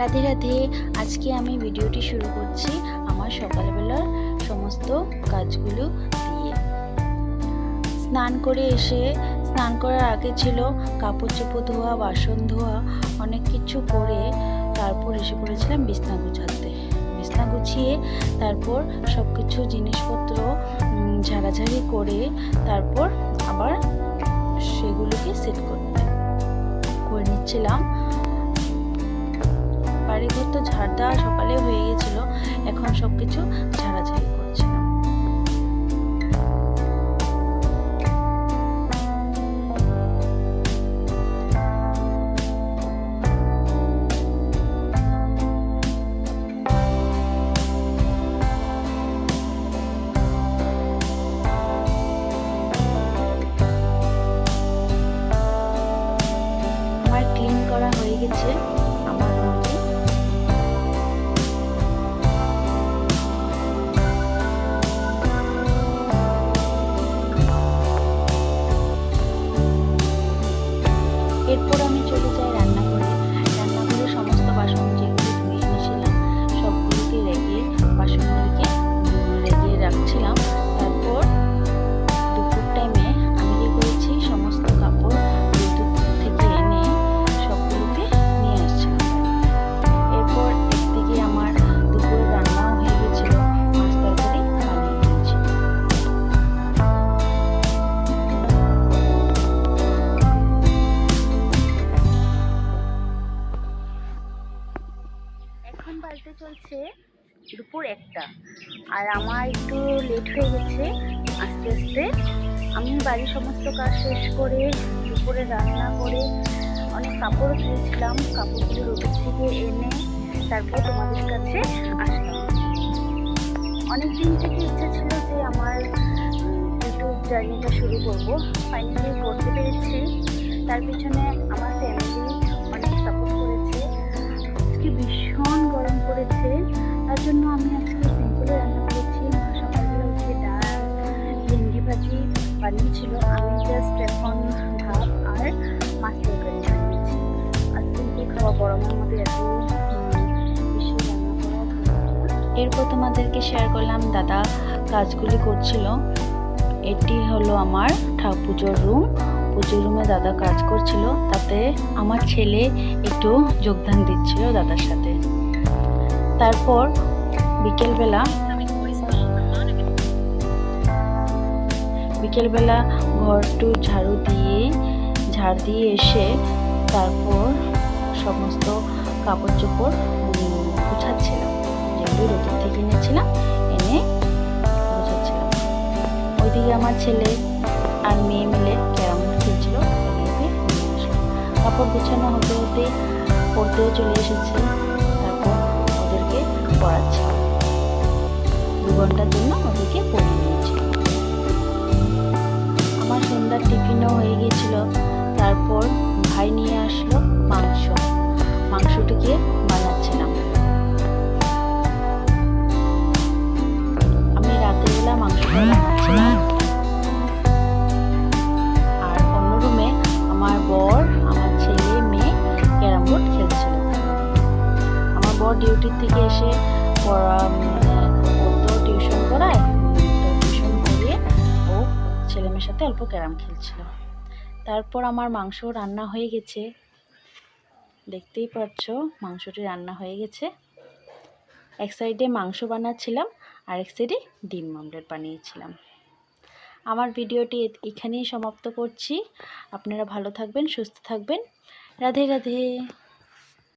রাধে রাধে, আজকে আমি ভিডিওটি শুরু করছি আমার সকালবেলার সমস্ত কাজগুলো দিয়ে। স্নান করে এসে, স্নান করার আগে ছিল কাপড় চোপড় ধোয়া, বাসন ধোয়া, অনেক কিছু করে তারপর এসে পড়েছিলাম বিছনা গুছাতে। বিছনা গুছিয়ে তারপর সব কিছু জিনিসপত্র ঝাড়াঝাড়ি করে তারপর আবার সেগুলোকে সেট করতে। করে নিচ্ছিলাম বাড়িঘর তো ঝাড় দেওয়া সকালে হয়ে গেছিল, এখন সব কিছু ঝাড়াঝাড়ি করছিলাম আমার ক্লিন করা হয়ে গেছে। দুপুর একটা। আর আমার একটু লেট হয়ে গেছে, আস্তে আস্তে। আমি বাড়ির সমস্ত কাজ শেষ করে দুপুরে রান্না করে অনেক কাপড় ধুয়েছিলাম, কাপড়গুলো রোদের থেকে এনে তারপর তোমাদের কাছে আসলাম। অনেক দিন থেকে ইচ্ছা ছিল যে আমার ইউটিউব জার্নিটা শুরু করব। ফাইনালি করতে পেরেছি। তার পিছনে আমার ফ্যামিলি অনেক সাপোর্ট করেছে। আজকে ভীষণ গরম পড়েছে। তার জন্য আমি আজকে রান্না করেছি সকালবেলা উঠে ডাল, ভেন্ডি ভাজি বানিয়েছিল। আমি জাস্ট এখন ভাত আর মাছ তরকারি বানিয়েছি। আর সিম্পল খাওয়া গরমের মধ্যে এত। এরপর তোমাদেরকে শেয়ার করলাম দাদা কাজগুলি করছিল। এটি হলো আমার পুজোর রুম পুজোর রুমে দাদা কাজ করছিল, তাতে আমার ছেলে একটু যোগদান দিচ্ছিল দাদার সাথে। তারপর বিকেলবেলা বিকেলবেলা ঘরটু ঝাড়ু দিয়ে, ঝাড় দিয়ে এসে তারপর সমস্ত কাপড় চোপড় গুছাচ্ছিলাম। যেগুলো রোদের থেকে এনেছিলাম, এনে গুছাচ্ছিলাম। ওইদিকে আমার ছেলে আর মেয়ে মিলে ক্যারাম খেলছিল কাপড় গুছানো হতে হতে পড়তেও চলে এসেছে। দু ঘণ্টার জন্য ওদেরকে পড়িয়ে নিয়েছি আমার সন্ধ্যার টিফিনও হয়ে গিয়েছিল। তারপর ভাই নিয়ে আসলো মাংস। মাংসটিকে বানাচ্ছিলাম। আমি রাতের বেলা মাংসটা বানাচ্ছিলাম। আর অন্য রুমে আমার বর, আমার ছেলে, মেয়ে ক্যারাম বোর্ড খেলছিল। আমার বর ডিউটির থেকে এসে সাথে অল্প ক্যারাম খেলছিল। তারপর আমার মাংস রান্না হয়ে গেছে। দেখতেই পাচ্ছ, মাংসটি রান্না হয়ে গেছে। এক সাইডে মাংস বানাচ্ছিলাম আর এক সাইডে ডিম অমলেট বানিয়েছিলাম। আমার ভিডিওটি এখানেই সমাপ্ত করছি। আপনারা ভালো থাকবেন, সুস্থ থাকবেন। রাধে রাধে।